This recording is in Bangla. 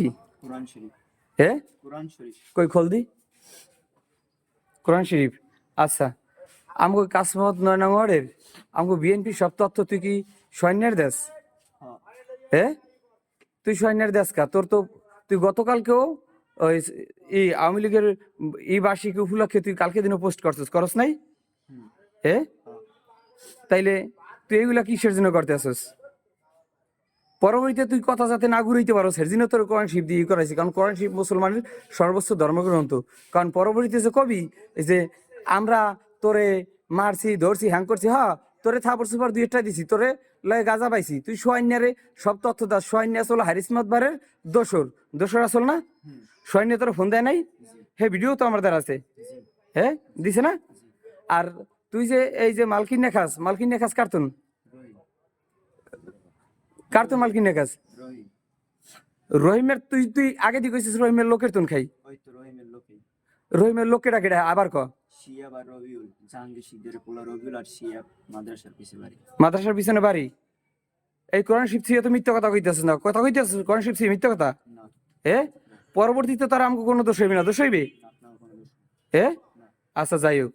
কি? কোরআন শরীফ। হে কোরআন শরীফ। কই খোল দি কোরআন শরীফ। আচ্ছা। আমগো কাসমত নয় নং ওয়ার্ডের আমগো বিএনপি সব তথ্য তুই কি সৈন্যের দেশ? হ্যাঁ তুই সৈন্যের দেশ কা? তোর তো তুই গতকালকেও ওই ই আওয়ামী লীগের ই বার্ষিক উপলক্ষে তুই কালকে দিনও পোস্ট করছিস করস নাই? হ্যাঁ তাইলে তুই এগুলা কিসের জন্য করতে আসছিস পরবর্তীতে তুই কথা যাতে না ঘুরাইতে পারো জন্য তোর কোরআন শিব দিয়ে করাইছি। কারণ কোরআন শিব মুসলমানের সর্বোচ্চ ধর্মগ্রন্থ। কারণ পরবর্তীতে যে কবি যে আমরা তোরে মারছি, ধরছি, হ্যাং করছি হ্যাঁ তোরে থাপড় সুপার দুই একটা দিছি, তোরে লয় গাজা পাইছি। তুই সৈন্যারে সব তথ্য দাস। সৈন্য আসল হারিসমত বারের দোসর। দোসর আসল না? সৈন্য তোর ফোন দেয় নাই? হে, ভিডিও তো আমার দ্বারা আছে। হ্যাঁ দিছে না? আর তুই যে এই যে মালকিন নেখাস মালকিন নেখাস কার্টুন? রহিম কার্টুন মালকিন নেখাস রহিম। রহিমের তুই তুই আগে দিয়ে কইছিস রহিমের লোকের তুন খাই? রহিমের লোকে। রহিমের লোকেরা কেডা আবার ক? শিয়া বা রবিউল জাহাঙ্গীর শিখদের পোলা রবিউল আর শিয়া মাদ্রাসার পিছে বাড়ি। মাদ্রাসার পিছনে বাড়ি? এই কোরআন শিব ছিয়ে তো মিথ্যা কথা কইতেছিস না। কথা কইতেছিস? কোরআন শিব ছিয়ে মিথ্যা কথা? এ? পরবর্তীতে তারা আমাকে কোনো দোষ হইবে না। দোষ হইবে? কোনো। এ? আচ্ছা যাই হোক।